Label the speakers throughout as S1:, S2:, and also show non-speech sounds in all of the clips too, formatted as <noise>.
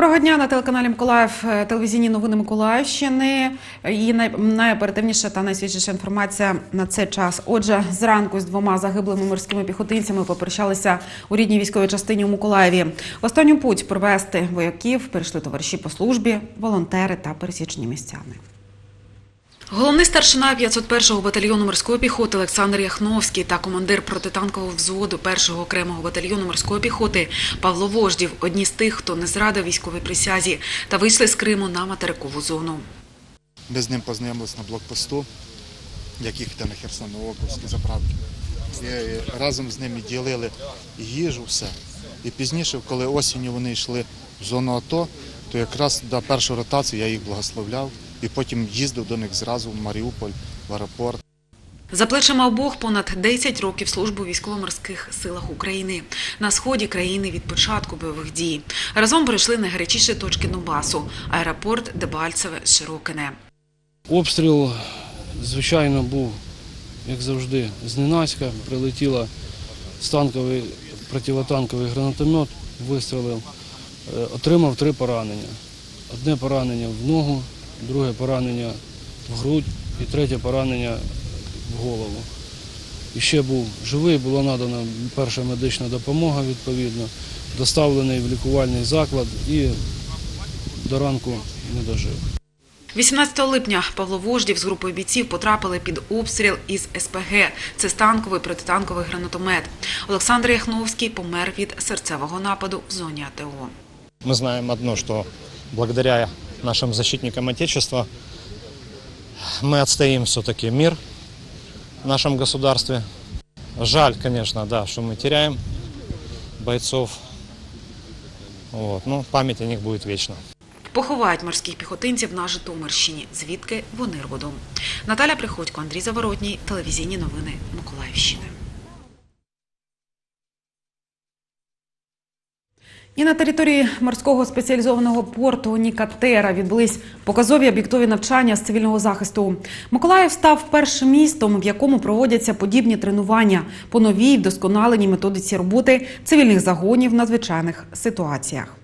S1: Доброго дня на телеканалі Миколаїв. е, Телевізійні новини Миколаївщини. І най- найоперативніша та найсвіжіша інформація на цей час. Отже, зранку з двома загиблими морськими піхотинцями попрощалися у рідній військовій частині у Миколаєві. В останню путь провести вояків Прийшли товариші по службі, волонтери та пересічні містяни. Головний старшина 501-го батальйону морської піхоти Олександр Яхновський та командир протитанкового взводу 1-го окремого батальйону морської піхоти Павло Вождів – одні з тих, хто не зрадив військовій присязі та вийшли з Криму на материкову зону.
S2: Ми з ним познайомилися на блокпосту, як їхати на Херсоно-Окрузькі заправки. І разом з ними ділили їжу, все. І пізніше, коли осінню вони йшли в зону АТО, то якраз до першої ротації я їх благословляв і потім їздив до них зразу в Маріуполь, в аеропорт.
S1: За плечима обох понад 10 років служби у військово-морських силах України. На сході країни від початку бойових дій. Разом пройшли найгарячіші точки Донбасу – аеропорт Дебальцеве, Широкине.
S3: Обстріл, звичайно, був, як завжди, зненацька. Прилетіла станковий противотанковий гранатомет, вистрілив, Е, отримав три поранення. Одне поранення в ногу, друге поранення в грудь і третє поранення в голову. І ще був живий, була надана перша медична допомога відповідно, доставлений в лікувальний заклад і до ранку не дожив.
S1: 18 липня Павло Вождів з групою бійців потрапили під обстріл із СПГ. Це станковий протитанковий гранатомет. Олександр Яхновський помер від серцевого нападу в зоні АТО.
S4: Мы знаем одно, что благодаря нашим защитникам Отечества мы отстоим все-таки мир в нашем государстве. Жаль, конечно, да, что мы теряем бойцов. Вот. Но память о них будет вечна.
S1: Поховають морських піхотинців на Житомирщині, звідки вони родом. Наталя Приходько, Андрій Заворотній, телевізійні новини Миколаївщини. І на території морського спеціалізованого порту Нікатера відбулись показові об'єктові навчання з цивільного захисту. Миколаїв став першим містом, в якому проводяться подібні тренування по новій вдосконаленій методиці роботи цивільних загонів в надзвичайних ситуаціях.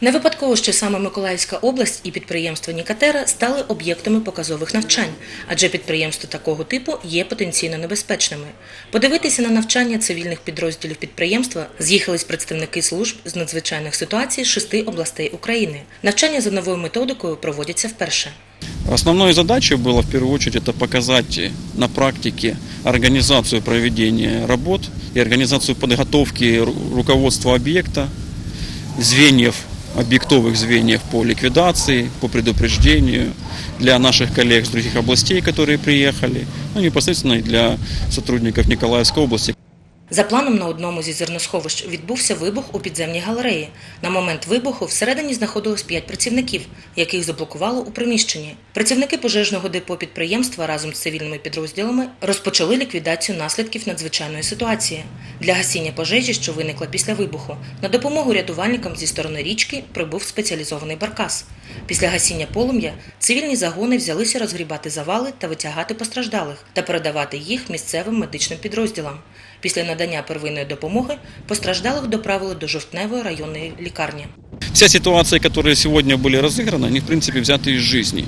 S5: Не випадково, що саме Миколаївська область і підприємство Нікатера стали об'єктами показових навчань, адже підприємства такого типу є потенційно небезпечними. Подивитися на навчання цивільних підрозділів підприємства з'їхались представники служб з надзвичайних ситуацій з шести областей України. Навчання за новою методикою проводяться вперше.
S6: Основной задачей было в первую очередь это показать на практике организацию проведения работ и организацию подготовки ру- руководства объекта, звеньев, объектовых звеньев по ликвидации, по предупреждению для наших коллег с других областей, которые приехали, ну непосредственно и для сотрудников Николаевской области,
S5: За планом на одному зі зерносховищ відбувся вибух у підземній галереї. На момент вибуху всередині знаходилось п'ять працівників, яких заблокувало у приміщенні. Працівники пожежного депо підприємства разом з цивільними підрозділами розпочали ліквідацію наслідків надзвичайної ситуації. Для гасіння пожежі, що виникла після вибуху, на допомогу рятувальникам зі сторони річки прибув спеціалізований баркас. Після гасіння полум'я цивільні загони взялися розгрібати завали та витягати постраждалих та передавати їх місцевим медичним підрозділам. Після надання первинної допомоги постраждалих доправили до Жовтневої районної лікарні.
S6: Вся ситуация, которые сегодня были разыграны, они в принципе взяты из жизни.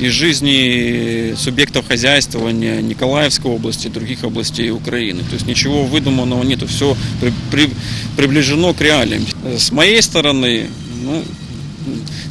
S6: Из жизни субъектов хозяйствования Николаевской области и других областей Украины. То есть ничего выдуманного нету, все при- при- приближено к реалиям. С моей стороны, ну,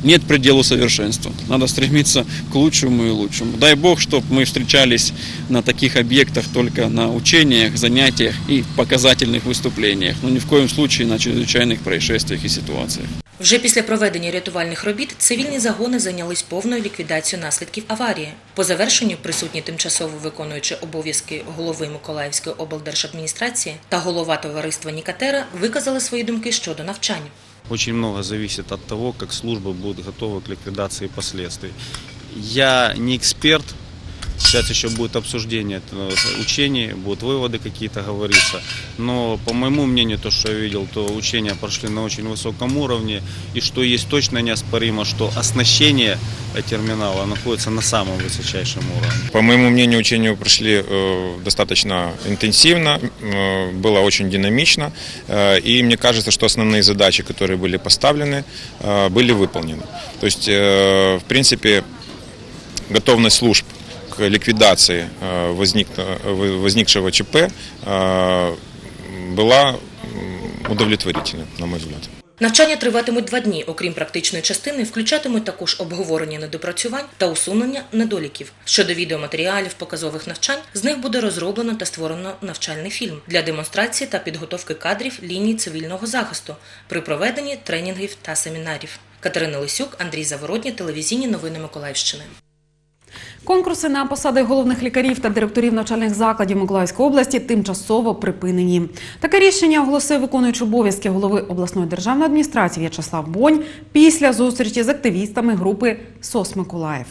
S6: нет предела совершенства. Надо стремиться к лучшему и лучшему. Дай Бог, чтобы мы встречались на таких объектах только на учениях, занятиях и показательных выступлениях, но ни в коем случае на чрезвычайных происшествиях и ситуациях.
S5: Вже після проведення рятувальних робіт цивільні загони зайнялись повною ліквідацією наслідків аварії. По завершенню присутні тимчасово виконуючи обов'язки голови Миколаївської облдержадміністрації та голова товариства Нікатера виказали свої думки щодо навчань.
S7: Очень много зависит от того, как службы будут готовы к ликвидации последствий. Я не эксперт Сейчас еще будет обсуждение учений, будут выводы какие-то говориться. Но по моему мнению, то, что я видел, то учения прошли на очень высоком уровне. И что есть точно неоспоримо, что оснащение терминала находится на самом высочайшем уровне.
S8: По моему мнению, учения прошли э, достаточно интенсивно, э, было очень динамично, э, и мне кажется, что основные задачи, которые были поставлены, были выполнены. То есть, в принципе, готовность служб к ликвидации э, возник- э, возникшего ЧП э, была м, удовлетворительна, на мой взгляд.
S5: Навчання триватимуть два дні. Окрім практичної частини, включатимуть також обговорення недопрацювань та усунення недоліків. Щодо відеоматеріалів показових навчань, з них буде розроблено та створено навчальний фільм для демонстрації та підготовки кадрів лінії цивільного захисту при проведенні тренінгів та семінарів. Катерина Лисюк, Андрій Заворотні, телевізійні новини Миколаївщини.
S1: Конкурси на посади головних лікарів та директорів навчальних закладів Миколаївської області тимчасово припинені. Таке рішення оголосив виконуючий обов'язки голови обласної державної адміністрації В'ячеслав Бонь після зустрічі з активістами групи СОС Миколаїв.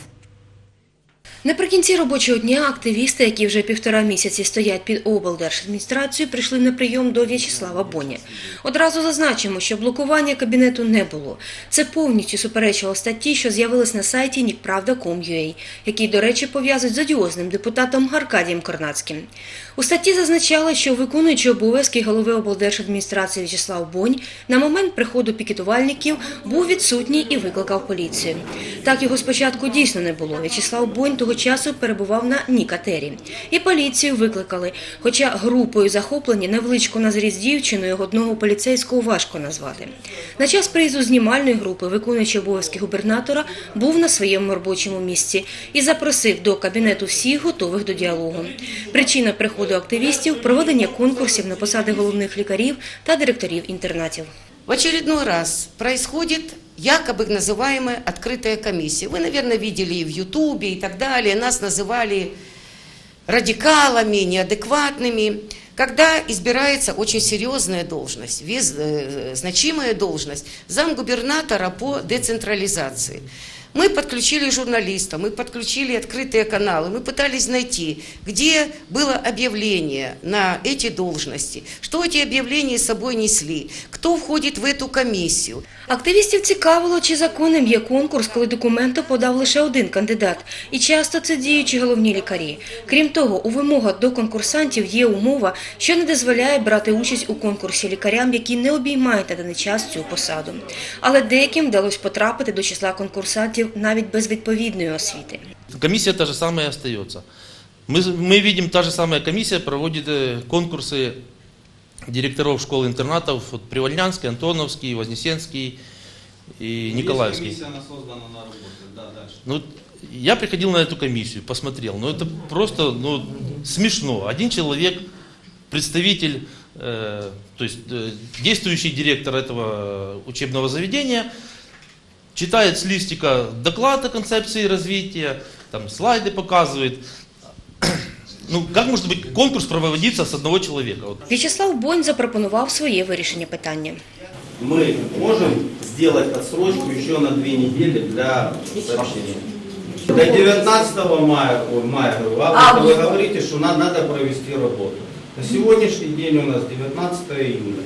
S9: Наприкінці робочого дня активісти, які вже півтора місяці стоять під облдержадміністрацією, прийшли на прийом до В'ячеслава Боня. Одразу зазначимо, що блокування кабінету не було. Це повністю суперечило статті, що з'явилась на сайті nікправда.com.ua, який, до речі, пов'язують з одіозним депутатом Аркадієм Корнацьким. У статті зазначали, що виконуючий обов'язки голови облдержадміністрації В'ячеслав Бонь на момент приходу пікетувальників був відсутній і викликав поліцію. Так його спочатку дійсно не було. В'ячеслав Бонь того часу перебував на Нікатері. І поліцію викликали. Хоча групою захоплені невеличку на зріз дівчиною одного поліцейського важко назвати. На час приїзду знімальної групи виконуючий обов'язки губернатора був на своєму робочому місці і запросив до кабінету всіх готових до діалогу. Причина приходу активістів проведення конкурсів на посади головних лікарів та директорів інтернатів.
S10: В очередной раз происходит якобы называемая открытая комиссия. Вы, наверное, видели и в Ютубе и так далее. Нас называли радикалами, неадекватными. Когда избирается очень серьезная должность, вес, э, значимая должность, замгубернатора по децентрализации. Мы подключили журналистов, мы подключили открытые каналы, мы пытались найти, где было объявление на эти должности, что эти объявления с собой несли, кто входит в эту комиссию.
S9: Активістів цікавило, чи законним є конкурс, коли документи подав лише один кандидат, і часто це діючі головні лікарі. Крім того, у вимогах до конкурсантів є умова, що не дозволяє брати участь у конкурсі лікарям, які не обіймають на даний час цю посаду. Але деяким вдалося потрапити до числа конкурсантів навіть без відповідної освіти.
S11: Комиссия та же самая остается. Мы, мы видим, та же самая комиссия проводит э, конкурсы директоров школ-интернатов вот, Привольнянский, Антоновский, Вознесенский и Николаевский.
S7: Комиссия она создана на работе, да, дальше.
S11: Ну, я приходил на эту комиссию, посмотрел. Ну, это просто ну, смешно. Один человек, представитель, э, то есть э, действующий директор этого учебного заведения, читает с листика доклад о концепции развития, там слайды показывает. <clears throat> Ну, как может быть конкурс проводиться с одного человека? Вот.
S9: В'ячеслав Бонь запропонував своє вирішення питання.
S12: мы можем сделать отсрочку еще на две недели для сообщения. До 19 мая, ой, мая говорю, августа вы говорите, что надо, надо провести работу. На сегодняшний день у нас 19 июля.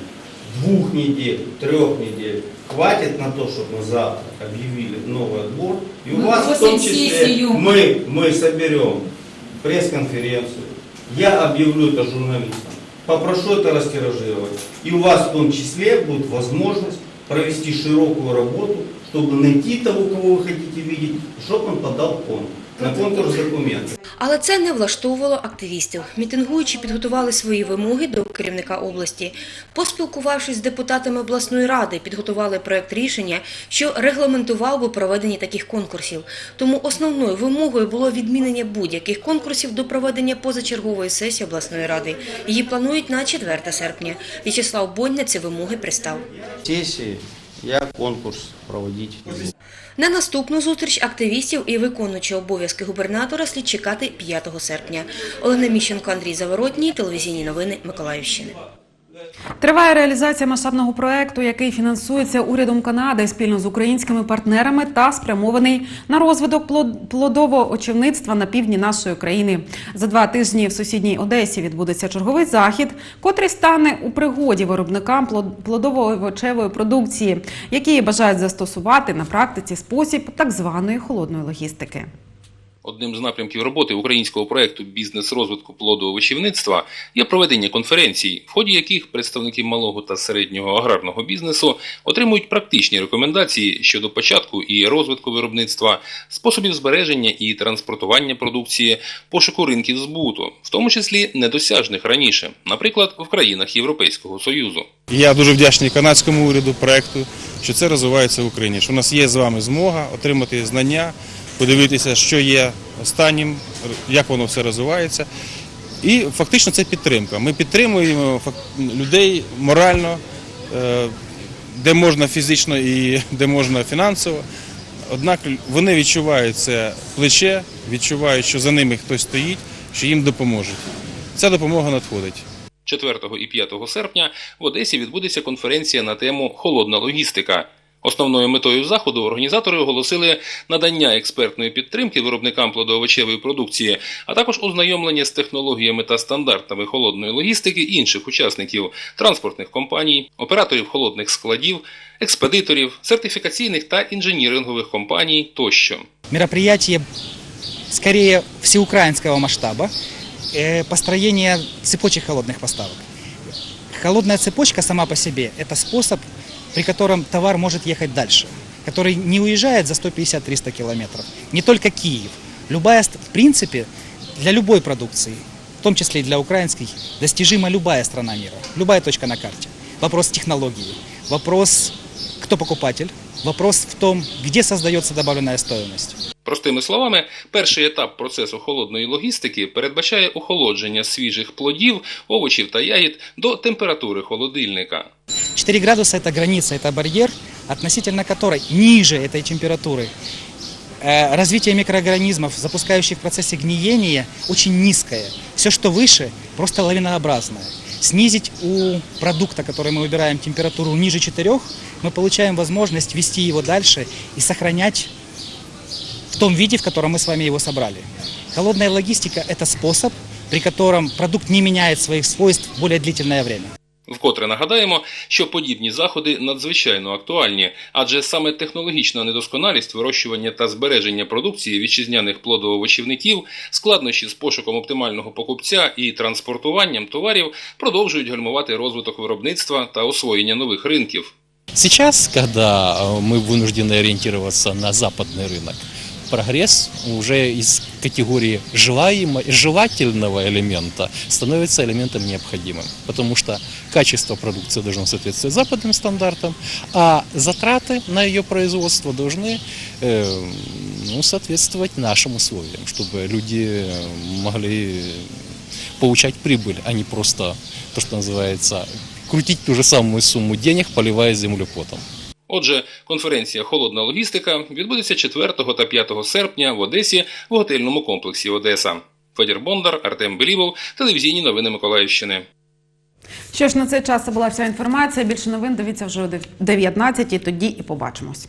S12: Двух недель, трех недель хватит на то, чтобы мы завтра объявили новый отбор. И у вас в том числе мы, мы соберем пресс-конференцию. Я объявлю это журналистам. Попрошу это растиражировать. И у вас в том числе будет возможность провести широкую работу, чтобы найти того, кого вы хотите видеть, чтобы он подал конкурс. На конкурс документов.
S9: Але це не влаштовувало активістів. Мітингуючі підготували свої вимоги до керівника області. Поспілкувавшись з депутатами обласної ради, підготували проект рішення, що регламентував би проведення таких конкурсів. Тому основною вимогою було відмінення будь-яких конкурсів до проведення позачергової сесії обласної ради. Її планують на 4 серпня. В'ячеслав Бонь на ці вимоги пристав.
S7: Сессии я конкурс проводити.
S9: На наступну зустріч активістів і виконуючого обов'язки губернатора слід чекати 5 серпня. Олена Міщенко, Андрій Заворотній, телевізійні новини Миколаївщини.
S1: Триває реалізація масштабного проекту, який фінансується урядом Канади спільно з українськими партнерами та спрямований на розвиток плод- плодового очівництва на півдні нашої країни. За два тижні в сусідній Одесі відбудеться черговий захід, котрий стане у пригоді виробникам плод- плодово-овочевої продукції, які бажають застосувати на практиці спосіб так званої холодної логістики.
S13: Одним з напрямків роботи українського проекту бізнес розвитку плодоовочівництва є проведення конференцій, в ході яких представники малого та середнього аграрного бізнесу отримують практичні рекомендації щодо початку і розвитку виробництва, способів збереження і транспортування продукції, пошуку ринків збуту, в тому числі недосяжних раніше, наприклад, в країнах Європейського Союзу.
S14: Я дуже вдячний канадському уряду проекту, що це розвивається в Україні. Що у нас є з вами змога отримати знання, подивитися, що є останнім, як воно все розвивається. І фактично це підтримка. Ми підтримуємо людей морально, е, де можна фізично і де можна фінансово. Однак вони відчувають це плече, відчувають, що за ними хтось стоїть, що їм допоможуть. Ця допомога надходить.
S13: 4 і 5 серпня в Одесі відбудеться конференція на тему Холодна логістика. Основною метою заходу організатори оголосили надання експертної підтримки виробникам плодоовочевої продукції, а також ознайомлення з технологіями та стандартами холодної логістики інших учасників транспортних компаній, операторів холодних складів, експедиторів, сертифікаційних та інженірингових компаній тощо.
S15: мероприятие скорее всеукраинского масштаба, э, построение цепочек холодных поставок. Холодная цепочка сама по себе – это способ, при котором товар может ехать дальше, который не уезжает за 150-300 километров. Не только Киев. Любая, в принципе, для любой продукции, в том числе и для украинской, достижима любая страна мира, любая точка на карте. Вопрос технологии, вопрос, кто покупатель, вопрос в том, где создается добавленная стоимость.
S13: Простими словами, перший етап процесу холодної логістики передбачає охолодження свіжих плодів, овочів та ягід до температури холодильника.
S15: 4 градуса – это граница, это барьер, относительно которой ниже этой температуры э, развитие микроорганизмов, запускающих в процессе гниения, очень низкое. Все, что выше, просто лавинообразное. Снизить у продукта, который мы выбираем, температуру ниже 4, мы получаем возможность вести его дальше и сохранять в том виде, в котором мы с вами его собрали. Холодная логистика – это способ, при котором продукт не меняет своих свойств более длительное время.
S13: Вкотре нагадаємо, що подібні заходи надзвичайно актуальні, адже саме технологічна недосконалість вирощування та збереження продукції вітчизняних плодоовочівників, складнощі з пошуком оптимального покупця і транспортуванням товарів продовжують гальмувати розвиток виробництва та освоєння нових ринків.
S16: Сейчас, когда э, мы вынуждены ориентироваться на западный рынок, прогресс уже из категории желаемо, желательного элемента становится элементом необходимым, потому что качество продукции должно соответствовать западным стандартам, а затраты на ее производство должны э, ну, соответствовать нашим условиям, чтобы люди э, могли получать прибыль, а не просто то, что называется крутить ту же самую сумму денег, поливая землю потом.
S13: Отже, конференція Холодна логістика відбудеться 4 та 5 серпня в Одесі в готельному комплексі Одеса. Федір Бондар, Артем Белівов, телевізійні новини Миколаївщини.
S1: Що ж на цей час була вся інформація. Більше новин дивіться вже о 19 тоді і побачимось.